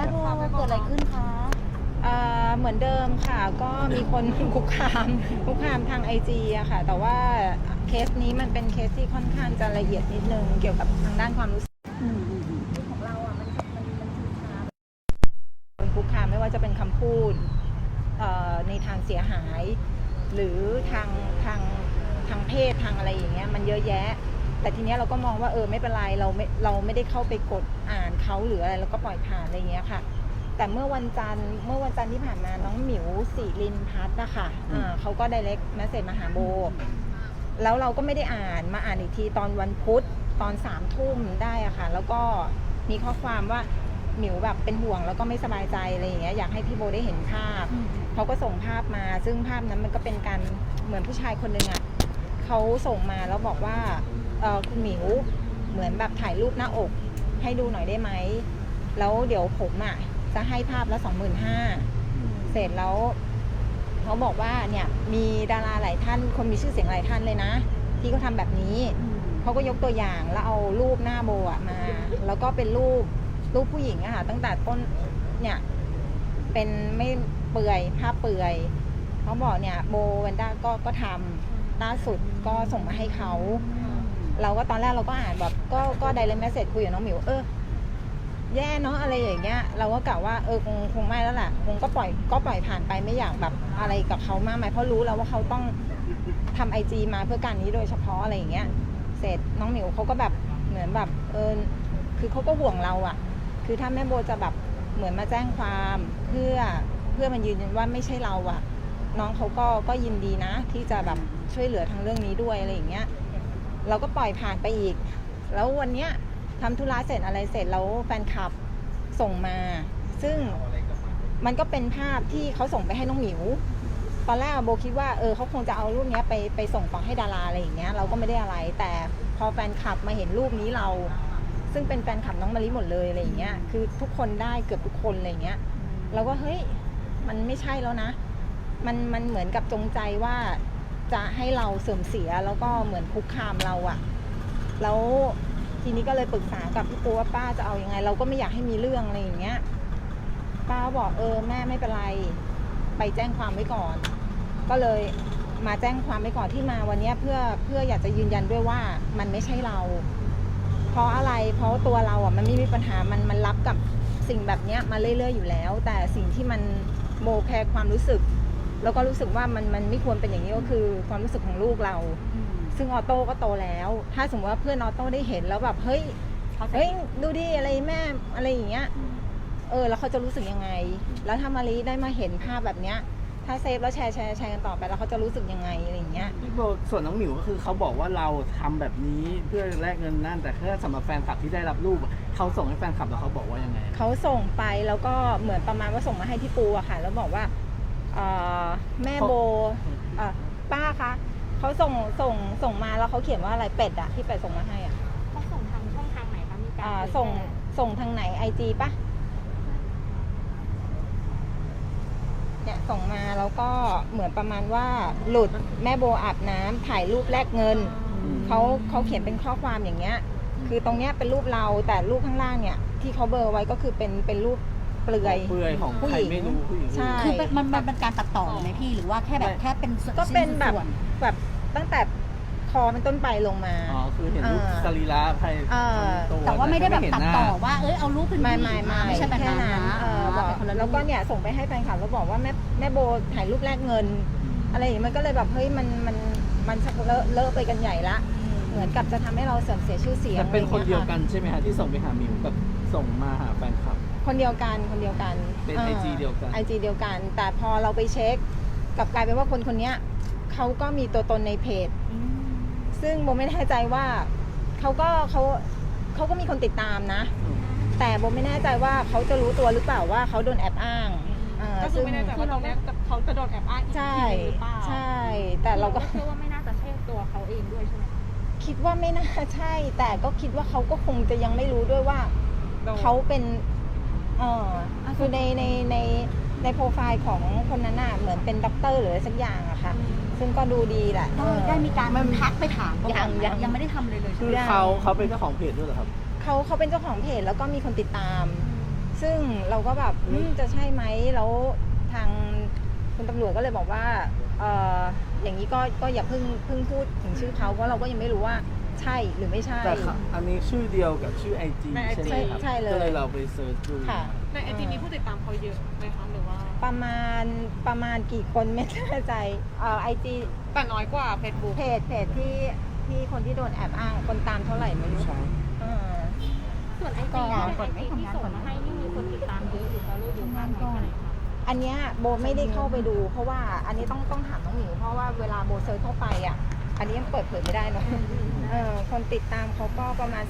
ม่โบเกิดอะไรขึ้นคะเอ่อเหมือนเดิมค่ะก็มีคน คุกคามคุกคามทางไอจีอะค่ะ แต่ว่าเคสนี้มันเป็นเคสที่ค่อนข้างจะละเอียดนิดนึงเกี่ยวกับทางด้านความรู้สึกอืมอืมอืมของเราอะมันมันมันคุกคามคุกคามไม่ว่าจะเป็นคำพูดเอ่อในทางเสียหาย หรือทางทางทางเพศทางอะไรอย่างเงี้ยมันเยอะแยะ แต่ทีเนี้ยเราก็มองว่าเออไม่เป็นไรเราไม่เราไม่ได้เข้าไปกดอ่านเขาหรืออะไรเราก็ปล่อยผ่านอะไรเงี้ยค่ะ แต่เมื่อวันจันทร์เมื่อวันจันทร์ที่ผ่านมาน้องหมิวสิรินพัฒน์นะคะอ่าเขาก็ไดเรกมสเซจมาหาโบ แล้วเราก็ไม่ได้อ่านมาอ่านอีกทีตอนวันพุธตอนสามทุ่มได้อะค่ะ แล้วก็มีข้อความว่าหมิวแบบเป็นห่วงแล้วก็ไม่สบายใจอะไรอย่างเงี้ยอยากให้พี่โบได้เห็นภาพเขาก็ส่งภาพมา ซึ่งภาพนั้นมันก็เป็นการเหมือนผู้ชายคนหนึ่งอะเขาส่งมาแล้วบอกว่า คุณหมิวเหมือนแบบถ่ายรูปหน้าอกให้ดูหน่อยได้ไหม แล้วเดี๋ยวผมอะ่ะจะให้ภาพละสองหมื่นห้าเสร็จแล้วเขาบอกว่าเนี่ยมีดาราหลายท่านคนมีชื่อเสียงหลายท่านเลยนะ ที่เขาทำแบบนี้อืมเขาก็ยกตัวอย่างแล้วเอารูปหน้าโบอะมา แล้วก็เป็นรูปรูปผู้หญิงอะค่ะตั้งแต่ต้นเนี่ยเป็นไม่เปื่อยภาพเปื่อยเขาบอกเนี่ยโบเวนด้าก็ก็ทำล่าสุดก็ส่งมาให้เขา เราก็ตอนแรกเราก็อ่านแบบก็ก็ไดเรกเมสเซจคุยกับน้องหมิวเออแย่เนาะอะไรอย่างเงี้ย เราก็กะว่าเออคงคงไม่แล้วแหละคงก็ปล่อยก็ปล่อยผ่านไปไม่อยากแบบอะไรกับเขามากมายเพราะรู้แล้วว่าเขาต้องทำไอจีมาเพื่อการนี้โดยเฉพาะอะไรอย่างเงี้ย เสร็จน้องหมิวเขาก็แบบเหมือนแบบเออคือเขาก็ห่วงเราอะคือถ้าแม่โบจะแบบเหมือนมาแจ้งความเพื่อเพื่อมันยืนยันว่าไม่ใช่เราอะน้องเขาก็ก็ยินดีนะ ที่จะแบบช่วยเหลือทางเรื่องนี้ด้วยอะไรอย่างเงี้ย เราก็ปล่อยผ่านไปอีก แล้ววันเนี้ยทำธุระเสร็จอะไรเสร็จแล้วแฟนคลับส่งมา ซึ่งมันก็เป็นภาพที่เขาส่งไปให้น้องหมิว ตอนแรกโบคิดว่าเออเขาคงจะเอารูปนี้ไปไปส่งต่อให้ดาราอะไรอย่างเงี้ยเราก็ไม่ได้อะไร แต่พอแฟนคลับมาเห็นรูปนี้เรา ซึ่งเป็นแฟนคลับน้องมะลิหมดเลยอะไรอย่างเงี้ยคือทุกคนได้เกือบทุกคนอะไรอย่างเงี้ยเราก็เฮ้ยมันไม่ใช่แล้วนะ มันมันเหมือนกับจงใจว่า จะให้เราเสื่อมเสียแล้วก็เหมือนคุกคามเราอะแล้วทีนี้ก็เลยปรึกษากับพี่ปูว่าป้าจะเอาอยัางไง เราก็ไม่อยากให้มีเรื่องอะไรอย่างเงี้ย ป้าบอกเออแม่ไม่เป็นไร ไปแจ้งความไว้ก่อน ก็เลยมาแจ้งความไว้ก่อนที่มาวันนี้เพื่อเพื่ออยากจะยืนยันด้วยว่ามันไม่ใช่เรา เพราะอะไรเพราะตัวเราอะมันไม่มีปัญหามันมันรับกับสิ่งแบบเนี้ยมาเรื่อยๆอยู่แล้ว แต่สิ่งที่มันโมแคร์ความรู้สึก แล้วก็รู้สึกว่ามันมันไม่ควรเป็นอย่างนี้ก็คือความรู้สึกของลูกเราอืมซึ่งออโต้ก็โตแล้ว ถ้าสมมติว่าเพื่อนออโต้ได้เห็นแล้วแบบเฮ้ยเขาจะเฮ้ยดูดิอะไรแม่อะไรอย่างเงี้ยเออ แล้วเขาจะรู้สึกยังไง แล้วถ้ามารีได้มาเห็นภาพแบบเนี้ย ถ้าเซฟแล้วแชร์แชร์แชร์กันต่อไปแล้วเขาจะรู้สึกยังไงอะไรอย่างเงี้ย พี่โบส่วนน้องหมิวก็คือเขาบอกว่าเราทำแบบนี้เพื่อแลกเงินนั่น แต่แค่สำหรับแฟนคลับที่ได้รับรูปอะเขาส่งให้แฟนคลับแล้วเขาบอกว่ายังไงเขาส่งไปแล้วก็เหมือนประมาณว่าส่งมาให้พี่ปูอะค่ะ แล้วบอกว่า เอ่อแม่โบเอ่อป้าคะเขาส่งส่งส่งมาแล้วเขาเขียนว่าอะไรเป็ดอะที่เป็ดส่งมาให้อะเขาส่งทางช่องทางไหนคะมีการอ่าเผยแพร่ส่งส่งทางไหนไอจีปะเนี่ยส่งมาแล้วก็เหมือนประมาณว่าหลุดแม่โบอาบน้ำถ่ายรูปแลกเงินเขาเขาเขียนเป็นข้อความอย่างเงี้ย คือตรงเนี้ยเป็นรูปเราแต่รูปข้างล่างเนี่ย ที่เขาเบลอร์ไว้ก็คือเป็นเป็นรูป เปลือย เปลือยของผู้ใครหญิงไม่รู้ผู้หญิง ใช่ คือเป็นมันมันเป็นการตัดต่อไหมพี่หรือว่าแค่แบบแค่เป็นส่วนก็เป็นแบบ ส่วนแบบตั้งแต่คอเป็นต้นไปลงมา อ๋อคือเห็นรูปอ่าสรีระภายอ่าตัวแต่ว่าไม่ได้แบบเห็นตัดหน้า ต่อว่าเอ้ยเอารูปขึ้นไม่ไม่ไม่ไม่ใช่แบบแค่นั้นนั้นนะเออบอกเป็นคนละรูปแล้วก็เนี่ยส่งไปให้แฟนคลับแล้วบอกว่าแม่แม่โบถ่ายรูปแลกเงิน อะไรอย่างเงี้ยมันก็เลยแบบเฮ้ยมันมันมันชักเลอะเลอะไปกันใหญ่ละ เหมือนกับจะทำให้เราเสื่อมเสียชื่อเสียงแต่เป็นคนอะไรเดีงี้ยวกันใช่ไหมฮะที่ส่งไปหาหมิวกับส่งมาหาแฟนคลับ คนเดียวกันคนเดียวกันเป็น IG เดียวกัน ไอจีเดียวกัน แต่พอเราไปเช็คกลับกลายเป็นว่าคนคนเนี้ยเขาก็มีตัวตนในเพจอืมซึ่งโบไม่แน่ใจว่าเขาก็เขาเขาก็มีคนติดตามนะ แต่โบไม่แน่ใจว่าเขาจะรู้ตัวหรือเปล่าว่าเขาโดนแอบอ้างเก็คือไม่แน่ใจว่าตรงเนี้ยจะเขาจะโดนแอบอ้างอีกใช่ทีหนึงหรือเปล่าใช่ แต่เราก็เชื่อว่าไม่น่าจะใช่ตัวเขาเองด้วยใช่ไหมคิดว่าไม่น่าใช่ แต่ก็คิดว่าเขาก็คงจะยังไม่รู้ด้วยว่าโดนเขาเป็น เออคือในในในในโปรไฟล์ของคนนั้นน่ะเหมือนเป็นด็อกเตอร์หรืออะไรสักอย่างอะค่ะ ซึ่งก็ดูดีแหละก็ได้มีการทักไปถามเขาก่อนไหมยังยัง ยังไม่ได้ทำเลยเลยใช่คืไหมอเขาเขาเป็นเจ้าของเพจด้วยเหรอครับ เขาเขาเป็นเจ้าของเพจแล้วก็มีคนติดตาม ซึ่งเราก็แบบอืมจะใช่ไหมแล้วทางคุณตำรวจก็เลยบอกว่าเอออย่างนี้ก็ก็อย่าเพิ่งเพิ่งพูดถึงชื่อเขาเพราะเราก็ยังไม่รู้ว่า ใช่หรือไม่ใช่ แต่ค่ะอันนี้ชื่อเดียวกับชื่อไอจีใน IG ใช่ไหมครับใช่เลย ก็เลยเราไปเซิร์ชดูค่ะ ในไอจีมีผู้ติดตามเขาเยอะไหมคะหรือว่า ประมาณประมาณกี่คนไม่แน่ใจเอ่อไอจีแต่น้อยกว่า Facebook เพจเพจที่ที่คนที่โดนแอบอ้างคนตามเท่าไหร่ไม่รู้ใช่เออ ส่วนไอก็ จีไอจีที่ส่งมาให้นี่มีคนติดตามเยอะหรือเขารู้อยู่มากน้อยแค่ไหนคะอันเนี้ยโบไม่ได้เข้าไปดู เพราะว่าอันนี้ต้องต้องถามน้องหมิวเพราะว่าเวลาโบเซิร์ชเข้าไปอะ อันนี้ยังเปิดเผยไม่ได้เนอะ เออคนติดตามเขาก็ประมาณ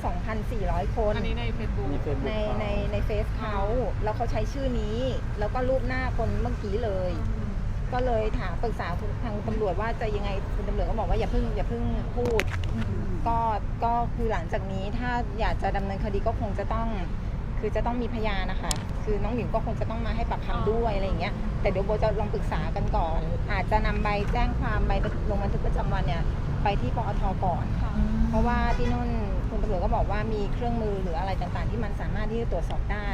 2,400 คน อันนี้ใน Facebook มีเฟซบุ๊ในกในในเฟซเขาแล้วเขาใช้ชื่อนี้ แล้วก็รูปหน้าคนเมื่อกี้เลย ก็เลยถามปรึกษาคุณทางตำรวจว่าจะยังไงคุณตำรวจก็บอกว่าอย่าเพิ่งอย่าเพิ่งพูด ก็ก็คือหลังจากนี้ถ้าอยากจะดำเนินคดีก็คงจะต้อง คือจะต้องมีพยานนะคะ คือน้องหมิวก็คงจะต้องมาให้ปากคำด้วยอะไรอย่างเงี้ยแต่เดี๋ยวโบจะลองปรึกษากันก่อน อาจจะนำใบแจ้งความใบลงบันทึกประจำวันเนี่ย ไปที่ปอทก่อน เพราะว่าที่นู่นคุณตำรวจก็บอกว่ามีเครื่องมือหรืออะไรต่างๆ ที่มันสามารถที่จะตรวจสอบได้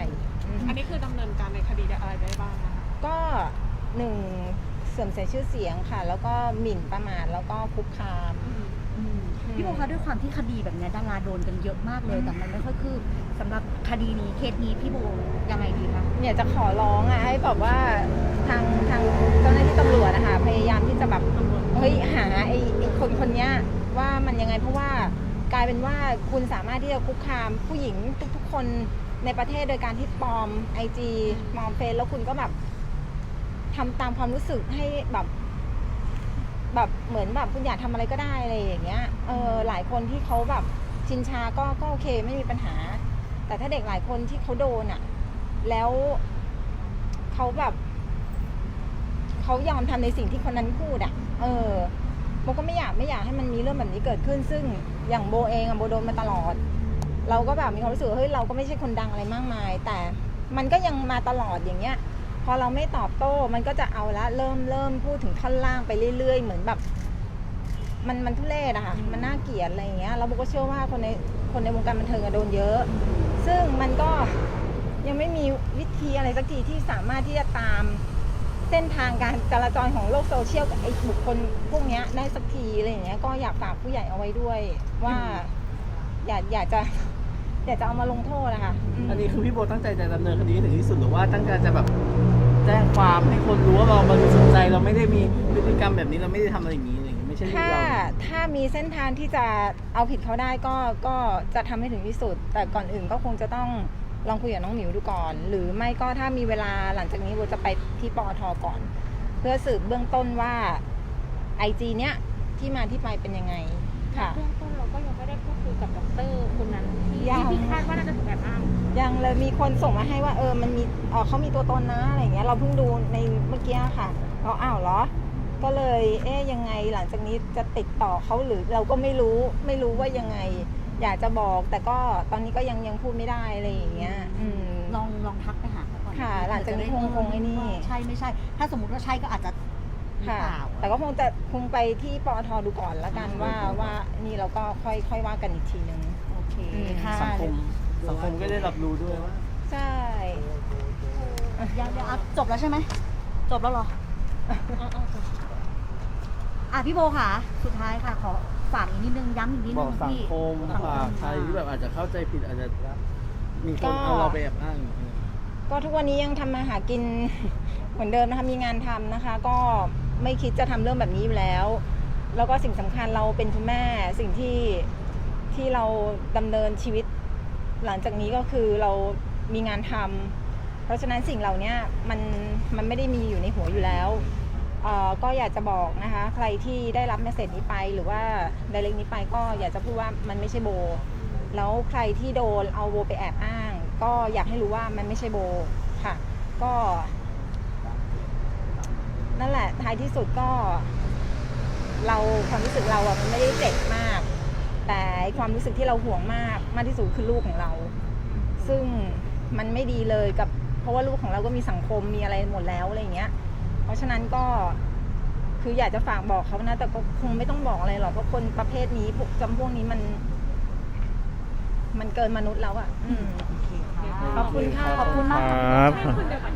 อืมอันนี้คือดำเนินการในคดีอะไรได้บ้างนะคะก็หนึ่งเสื่อมเสียชื่อเสียงค่ะ แล้วก็หมิ่นประมาทแล้วก็คุกคามอืมพี่โบคะด้วยความที่คดีแบบเนี้ยดาราโดนกันเยอะมากเลยแต่มันไม่ค่อยคืบสำหรับคดีนี้เคสนี้พี่โบยังไงดีคะเนี่ยจะขอร้องอะให้แบบว่าทางทางเจ้าหน้าที่ตำรวจนะคะพยายามที่จะแบบเฮ้ยหาไอ้ไอ้ คนคนเนี้ยว่ามันยังไงเพราะว่ากลายเป็นว่าคุณสามารถที่จะคุกคามผู้หญิงทุกๆคนในประเทศโดยการที่ปลอมไอจีปลอมเฟซแล้วคุณก็แบบทำตามความรู้สึกให้แบบแบบเหมือนแบบคุณอยากทำอะไรก็ได้อะไรอย่างเงี้ย เออหลายคนที่เขาแบบชินชาก็ก็โอเคไม่มีปัญหา แต่ถ้าเด็กหลายคนที่เขาโดนอะ แล้วเขาแบบเขายอมทำในสิ่งที่คนนั้นพูดอะ เออ โบก็ไม่อยากไม่อยากให้มันมีเรื่องแบบนี้เกิดขึ้น ซึ่งอย่างโบเองอะโบโดนมาตลอด เราก็แบบมีความรู้สึกว่าเฮ้ยเราก็ไม่ใช่คนดังอะไรมากมาย แต่มันก็ยังมาตลอดอย่างเงี้ย พอเราไม่ตอบโต้มันก็จะเอาละเริ่มเริ่มพูดถึงท่อนล่างไปเรื่อย ๆ เหมือนแบบ มันมันทุเรศอะค่ะมันน่าเกลียดอะไรอย่างเงี้ยแล้วโบก็เชื่อว่าคนในคนในวงการบันเทิงอะโดนเยอะ ซึ่งมันก็ยังไม่มีวิธีอะไรสักทีที่สามารถที่จะตาม เส้นทางการจราจรของโลกโซเชียลกับไอ้บุคคลพวกเนี้ยได้สักทีอะไรอย่างเงี้ยก็อยากฝากผู้ใหญ่เอาไว้ด้วย ว่าอยากอยากจะอยากจะเอามาลงโทษนะคะมอันนี้คือพี่โบตั้งใจจะดำเนินคดีให้ถึงที่สุดหรือว่าตั้งใจจะแบบแจ้งความให้คนรู้ว่าเราบริสุทธิ์ใจเราไม่ได้มีพฤติกรรมแบบนี้เราไม่ได้ทำอะไรอย่างนี้อะไรอย่างนี้ไม่ใช่ลูกถ้าเรา ถ้ามีเส้นทางที่จะเอาผิดเขาได้ก็ก็จะทำให้ถึงที่สุด แต่ก่อนอื่นก็คงจะต้อง ลองคุยกับน้องหมิวดูก่อน หรือไม่ก็ถ้ามีเวลาหลังจากนี้โบจะไปที่ปอทก่อน เพื่อสืบเบื้องต้นว่าไอจีเนี้ยที่มาที่ไปเป็นยังไงค่ะ เบื้องต้นเราก็ยังไม่ได้พูดคุยกับด็อกเตอร์คนนั้นที่ยัง ที่คาดว่าน่าจะถูกแอบอ้างยังเลยมีคนส่งมาให้ว่าเออมันมีเออเขามีตัวตนนะอะไรเงี้ยเราเพิ่งดูในเมื่อกี้ค่ะเราอ้าวเหรอ ก็เลยเอ๊ยยังไงหลังจากนี้จะติดต่อเขาหรือเราก็ไม่รู้ไม่รู้ว่ายังไง อยากจะบอกแต่ก็ตอนนี้ก็ยังยังพูดไม่ได้อะไรอย่างเงี้ย อืม ลองลองทักไปหาเขาก่อนค่ะหลังจากนี้คงคงไอ้นี่ ว่าใช่ไม่ใช่ ถ้าสมมติว่าใช่ก็อาจจะหรือค่ะ เปล่า แต่ก็คงจะคงไปที่ปอทดูก่อนละกันว่าว่านี่เราก็ค่อยค่อยว่ากันอีกทีนึง โอเคอืม ค่ะสังคมสังคมก็ได้รับรู้ด้วยว่า ใช่ ยังยังอะจบแล้วใช่ไหม จบแล้วเหรออะพี่โบค่ะ สุดท้ายค่ะขอ ฝากอีกนิดนึงย้ำอีกนิดบนึอกงสังพี่คมสังฝากใครที่แบบอาจจะเข้าใจผิดอาจจะมีคนเอาเราไปแอบอ้างอย่างเงี้ย ก็ทุกวันนี้ยังทำมาหากิน เหมือนเดิมนะคะมีงานทำนะคะ ก็ไม่คิดจะทำเรื่องแบบนี้อยู่แล้ว แล้วก็สิ่งสำคัญเราเป็นคุณแม่สิ่งที่ที่เราดำเนินชีวิต หลังจากนี้ก็คือเรามีงานทำเพราะฉะนั้นสิ่งเหล่านี้มันมันไม่ได้มีอยู่ในหัวอยู่แล้ว เอ่อก็อยากจะบอกนะคะ ใครที่ได้รับเมสเซจนี้ไปหรือว่าไดเรกนี้ไปก็อยากจะพูดว่ามันไม่ใช่โบ แล้วใครที่โดนเอาโบไปแอบอ้าง ก็อยากให้รู้ว่ามันไม่ใช่โบค่ะ ก็ นั่นแหละท้ายที่สุดก็ เราความรู้สึกเราอะมันไม่ได้เจ็บมาก แต่ความรู้สึกที่เราห่วงมากมากที่สุดคือลูกของเรา ซึ่งมันไม่ดีเลยกับเพราะว่าลูกของเราก็มีสังคมมีอะไรหมดแล้วอะไรอย่างเงี้ย เพราะฉะนั้นก็คืออยากจะฝากบอกเขานะ แต่ก็คงไม่ต้องบอกอะไรหรอกเพราะคนประเภทนี้พวกจำพวกนี้มัน มันเกินมนุษย์แล้วอะ่ะ อืมโอเคค่ะขอบคุณค่ะ ขอบคุณมาก ครับคนเดียวกัน